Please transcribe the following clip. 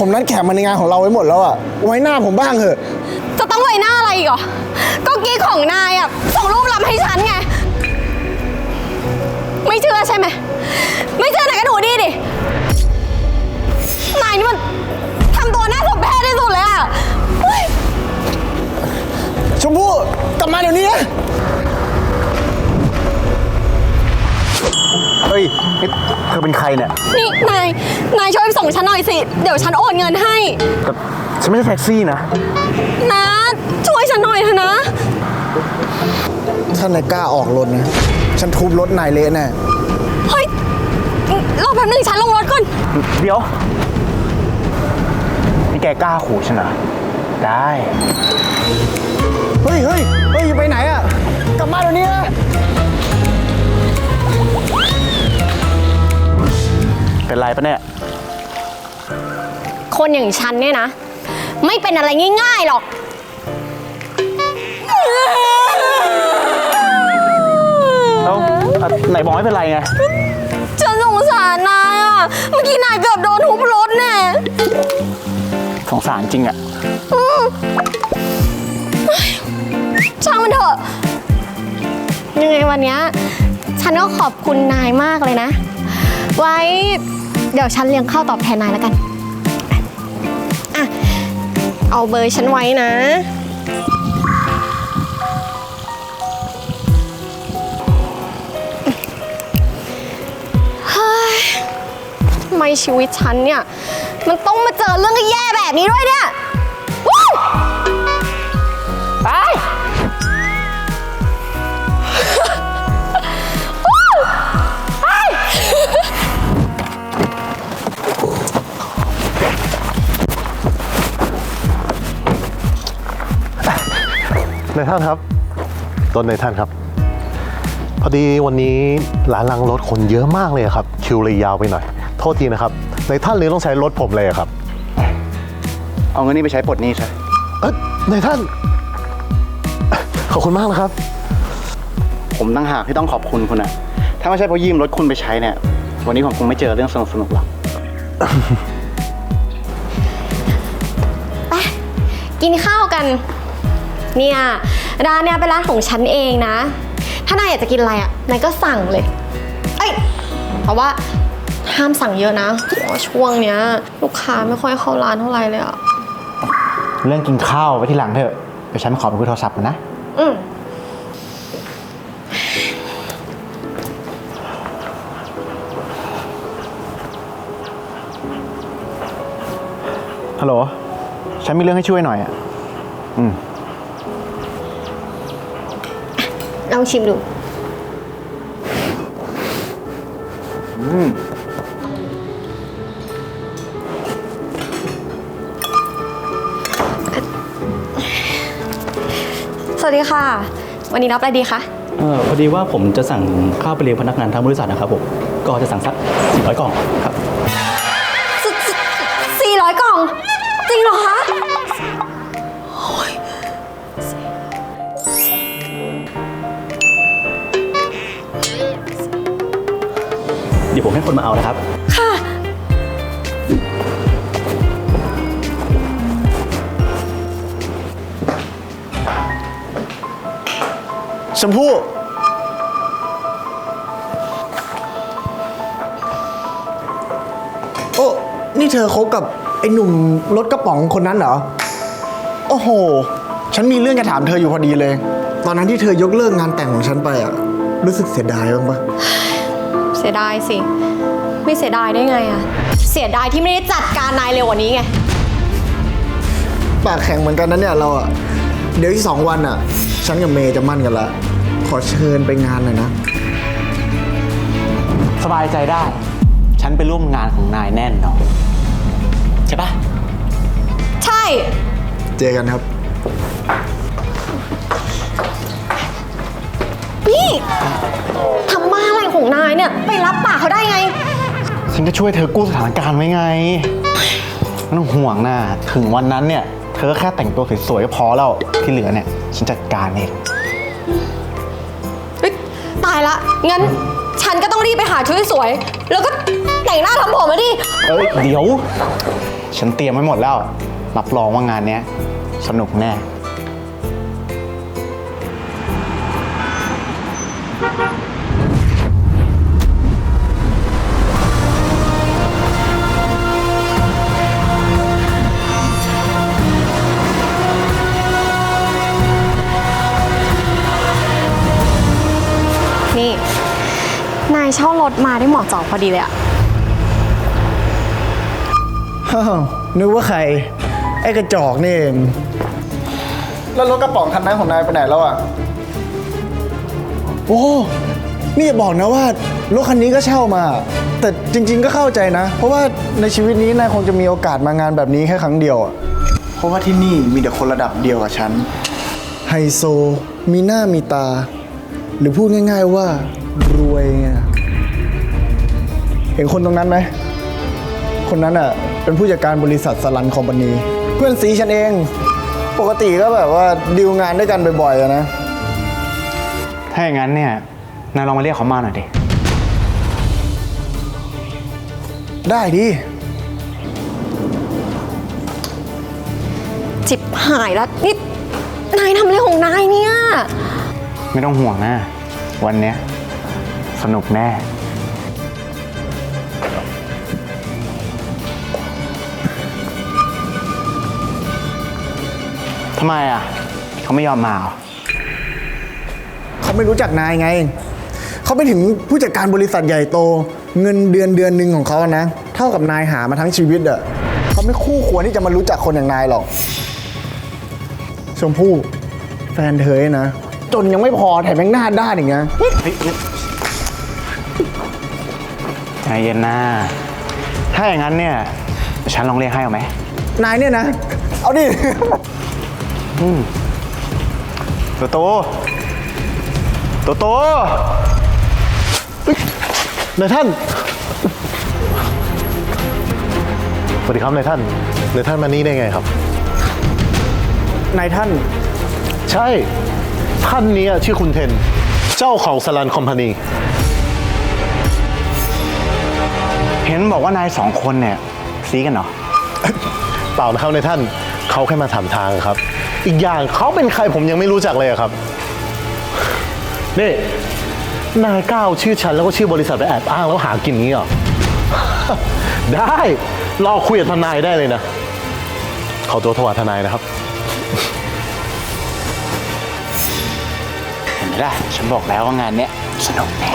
ผมนัดแขกมาในงานของเราไว้หมดแล้วอะไว้หน้าผมบ้างเถอะ จะต้องไว้หน้าอะไรอีกเหรอ ก็กี้ของนายอะ ส่งรูปลับให้ฉันไง ไม่เชื่อใช่ไหม ไม่เชื่อนายก็ดูนี่ดิ นายนี่มันทำตัวน่าสมเพชที่สุดเลยอะเฮ้ย ชมพู่กลับมาเดี๋ยวนี้นะ เฮ้ยนี่เธอเป็นใครเนี่ยนี่นาย นายช่วยไปส่งฉันหน่อยสิ เดี๋ยวฉันโอนเงินให้ แต่ฉันไม่ใช่แท็กซี่นะ นะช่วยฉันหน่อยเถอะนะ ถ้านายกล้าออกรถนะ ฉันทุบรถนายเละแน่ เฮ้ยรอแป๊บนึงฉันลงรถก่อน เดี๋ยว นี่แกกล้าขู่ฉันเหรอได้ เฮ้ยเฮ้ยเฮ้ยไปไหนอะกลับมาเดี๋ยวนี้นะ เป็นไรปะเนี่ย คนอย่างฉันเนี่ยนะ ไม่เป็นอะไรง่ายๆหรอก แล้วอะไหนบอกไม่เป็นไรไง ฉันสงสารนายอะ เมื่อกี้นายเกือบโดนทุบรถแน่สงสารจริงอะช่างมันเถอะ ยังไงวันเนี้ยฉันก็ขอบคุณนายมากเลยนะ ไว้ เดี๋ยวฉันเลี้ยงข้าวตอบแทนนายแล้วกัน อะ เอาเบอร์ฉันไว้นะ เฮ้ยทำไมชีวิตฉันเนี่ย มันต้องมาเจอเรื่องแย่แบบนี้ด้วยเนี่ยวู้ นายท่านครับต้นนายท่านครับ พอดีวันนี้ร้านลังรถคนเยอะมากเลยครับ คิวเลยยาวไปหน่อย โทษทีนะครับนายท่านเลยต้องใช้รถผมเลยอะครับ เอาเงินนี่ไปใช้ปลดหนี้ใช่เอ้ยนายท่าน ขอบคุณมากนะครับ ผมตั้งหากที่ต้องขอบคุณคุณอะถ้าไม่ใช่เพราะยืมรถคุณไปใช้เนี่ย วันนี้ผมคงไม่เจอเรื่องสนุกๆหรอก กินข้าวกัน เนี่ยร้านเนี่ยเป็นร้านของฉันเองนะ ถ้านายอยากจะกินอะไรอะนายก็สั่งเลย เอ้ยเพราะว่าห้ามสั่งเยอะนะเพราะว่าช่วงเนี้ย ลูกค้าไม่ค่อยเข้าร้านเท่าไหร่เลยอะ เรื่องกินข้าวไว้ที่หลังเถอะเดี๋ยวฉันขอไปคุยโทรศัพท์ก่อนนะ อืมฮัลโหล ฉันมีเรื่องให้ช่วยหน่อยอะอืม ลองชิมดูสวัสดีค่ะ วันนี้รับอะไรดีคะ เออพอดีว่าผมจะสั่งข้าวไปเลี้ยงพนักงานทั้งบริษัทนะครับผม ก็จะสั่งสัก400กล่องครับ ให้คนมาเอานะครับ ค่ะ ชมพู่ โอ้ นี่เธอคบกับไอ้หนุ่มรถกระป๋องคนนั้นเหรอ โอ้โห ฉันมีเรื่องจะถามเธออยู่พอดีเลย ตอนนั้นที่เธอยกเลิกงานแต่งของฉันไปอะรู้สึกเสียดายบ้างปะเสียดายสิ ไม่เสียดายได้ไงอะเสียดายที่ไม่ได้จัดการนายเร็วกว่านี้ไง ปากแข็งเหมือนกันนะเนี่ยเราอะเดี๋ยวอีกสองวันอะฉันกับเมย์จะมั่นกันละ ขอเชิญไปงานหน่อยนะ สบายใจได้ ฉันไปร่วมงานของนายแน่นอนใช่ปะใช่ เจอกันครับ นี่ทำมาอะไรของนายเนี่ย ไปรับปากเขาได้ไง ฉันจะช่วยเธอกู้สถานการณ์ไว้ไงไม่ต้องห่วงนะถึงวันนั้นเนี่ยเธอก็แค่แต่งตัวสวยๆก็พอแล้วที่เหลือเนี่ยฉันจัดการเองเฮ้ยตายละ งั้นฉันก็ต้องรีบไปหาชุดสวยๆแล้วก็แต่งหน้าทำผมมาดิ เอ้ยเดี๋ยว ฉันเตรียมไว้หมดแล้วรับรองว่างานเนี้ยสนุกแน่นี่ เช่ารถมาได้เหมาะเจาะพอดีเลยอะอ้าวนึกว่าใคร ไอ้กระจอกนี่เองแล้วรถกระป๋องคันนั้นของนายไปไหนแล้วอะ โอ้นี่อย่าบอกนะว่ารถคันนี้ก็เช่ามา แต่จริง ๆ ก็เข้าใจนะ เพราะว่าในชีวิตนี้นายคงจะมีโอกาสมางานแบบนี้แค่ครั้งเดียวอะเพราะว่าที่นี่มีแต่คนระดับเดียวกับฉัน ไฮโซ มีหน้ามีตา หรือพูดง่าย ๆว่ารวยไง เห็นคนตรงนั้นไหม คนนั้นอะ เป็นผู้จัดการบริษัทสลันคอมพานี เพื่อนซีฉันเอง ปกติก็แบบว่าดีลงานด้วยกันบ่อยๆอะนะ ถ้าอย่างนั้นเนี่ย นายลองมาเรียกเขามาหน่อยดิ ได้ดิ จิบหายแล้วนี่นายทำอะไรของนายเนี่ย ไม่ต้องห่วงนะ วันเนี้ยสนุกแน่ ทำไมอะ เขาไม่ยอมมาเหรอเขาไม่รู้จักนายไง เขาไปถึงผู้จัดการบริษัทใหญ่โต เงินเดือนเดือนหนึ่งของเขาอะนะ เท่ากับนายหามาทั้งชีวิตอะเขาไม่คู่ควรที่จะมารู้จักคนอย่างนายหรอก ชมพู่แฟนเธอเนี่ยนะ จนยังไม่พอแถมยังหน้าด้านอย่างเงี้ยใจเย็นนะถ้าอย่างนั้นเนี่ย ฉันลองเรียกให้เอาไหม นายเนี่ยนะ เอาดิ โตโตโตโตนายท่านสวัสดีครับนายท่านนายท่านมานี่ได้ไงครับ นายท่าน ใช่ ท่านนี้ชื่อคุณเทน เจ้าของสลันคอมพานี เห็นบอกว่านายสองคนเนี่ยซีกันเหรอ เปล่านะครับนายท่าน เขาแค่มาถามทางครับ อีกอย่างเขาเป็นใครผมยังไม่รู้จักเลยอะครับ นี่นายก้าวชื่อฉันแล้วก็ชื่อบริษัทไปแอบอ้างแล้วหากินงี้เหรอ ได้รอคุยกับทนายได้เลยนะ ขอตัวโทรหาทนายนะครับ เห็นไหมล่ะ ฉันบอกแล้วว่างานเนี้ยสนุกแน่